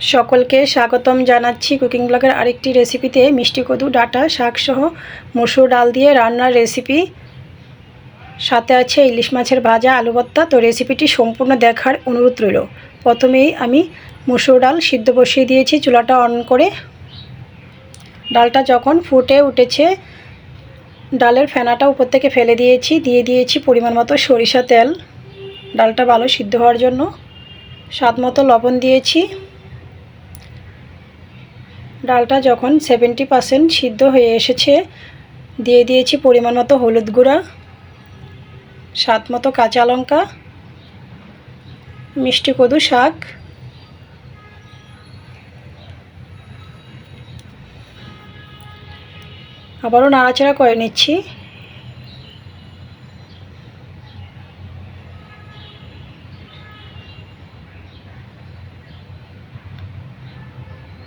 সকলকে স্বাগতম জানাচ্ছি কুকিং ব্লগের আরেকটি রেসিপিতে মিষ্টি কদু, ডাটা, শাকসহ মসুর ডাল দিয়ে রান্নার রেসিপি। সাথে আছে ইলিশ মাছের ভাজা, আলু ভর্তা। তো রেসিপিটি সম্পূর্ণ দেখার অনুরোধ রইল। প্রথমেই আমি মসুর ডাল সিদ্ধ বসিয়ে দিয়েছি, চুলাটা অন করে। ডালটা যখন ফুটে উঠেছে, ডালের ফেনাটা উপর থেকে ফেলে দিয়েছি, দিয়ে দিয়েছি পরিমাণ মতো সরিষা তেল। ডালটা ভালো সিদ্ধ হওয়ার জন্য। স্বাদ মতো লবণ দিয়েছি। ডালটা যখন সেভেন্টি পারসেন্ট সিদ্ধ হয়ে এসেছে, দিয়ে দিয়েছি পরিমাণ মতো হলুদ গুঁড়া, স্বাদ মতো কাঁচা লঙ্কা, মিষ্টি কদু শাক, আবারও নাড়াচাড়া করে নিচ্ছি।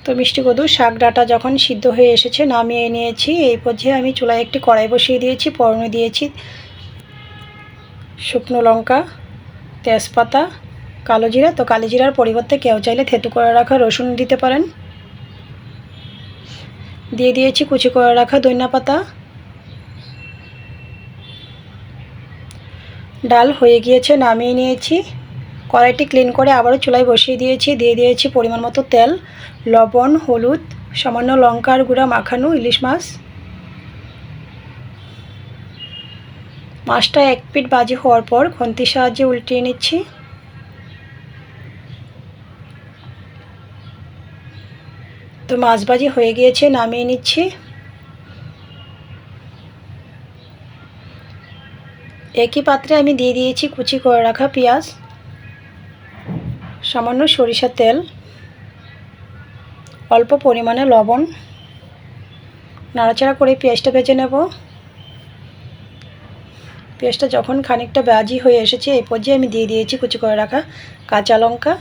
তো মিষ্টি কদু শাক ডাটা যখন সিদ্ধ হয়ে এসেছে, নামিয়ে নিয়েছি। এই পর্যায়ে আমি চুলায় একটি কড়াই বসিয়ে দিয়েছি পরনে দিয়েছি শুকনো লঙ্কা, তেজপাতা, কালো জিরা। তো কালো জিরার পরিবর্তে কেউ চাইলে থেতু করে রাখা রসুন দিতে পারেন। দিয়ে দিয়েছি কুচি করে রাখা দইনা পাতা। ডাল হয়ে গিয়েছে, নামিয়ে নিয়েছি। কড়াইটি ক্লিন করে আবারও চুলায় বসিয়ে দিয়েছি। দিয়ে দিয়েছি পরিমাণ মতো তেল, লবণ, হলুদ, সামান্য লঙ্কার গুঁড়া, মাখানো ইলিশ মাছ। মাছটা এক পিট বাজি হওয়ার পর খন্তির সাহায্যে উল্টিয়ে নিচ্ছি। তো মাছ ভাজি হয়ে গিয়েছে, নামিয়ে নিচ্ছি। একই পাত্রে আমি দিয়ে দিয়েছি কুচি করে রাখা পেঁয়াজ। সামান্য সরিষার তেল, অল্প পরিমাণে লবণ, নাড়াচাড়া করে পেঁয়াজটা ভেজে নেব। পেঁয়াজটা যখন খানিকটা বাজি হয়ে এসেছে, এই পর্যায়ে আমি দিয়ে দিয়েছি কুচি করে রাখা কাঁচা লঙ্কা।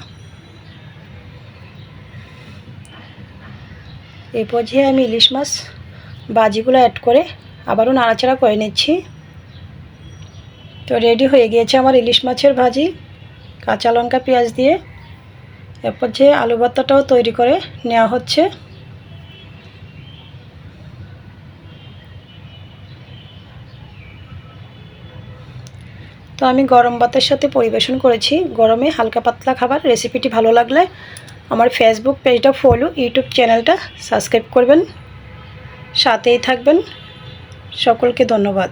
এই পর্যায়ে আমি ইলিশ মাছ বাজিগুলো অ্যাড করে আবারও নাড়াচাড়া করে নিচ্ছি। তো রেডি হয়ে গিয়েছে আমার ইলিশ মাছের ভাজি, কাঁচা লঙ্কা, পেঁয়াজ দিয়ে। এরপর যে আলু ভর্তাটাও তৈরি করে নেওয়া হচ্ছে। তো আমি গরম ভাতের সাথে পরিবেশন করেছি। গরমে হালকা পাতলা খাবার। রেসিপিটি ভালো লাগলে আমার ফেসবুক পেজটা ফলো ইউটিউব চ্যানেলটা সাবস্ক্রাইব করবেন। সাথেই থাকবেন। সকলকে ধন্যবাদ।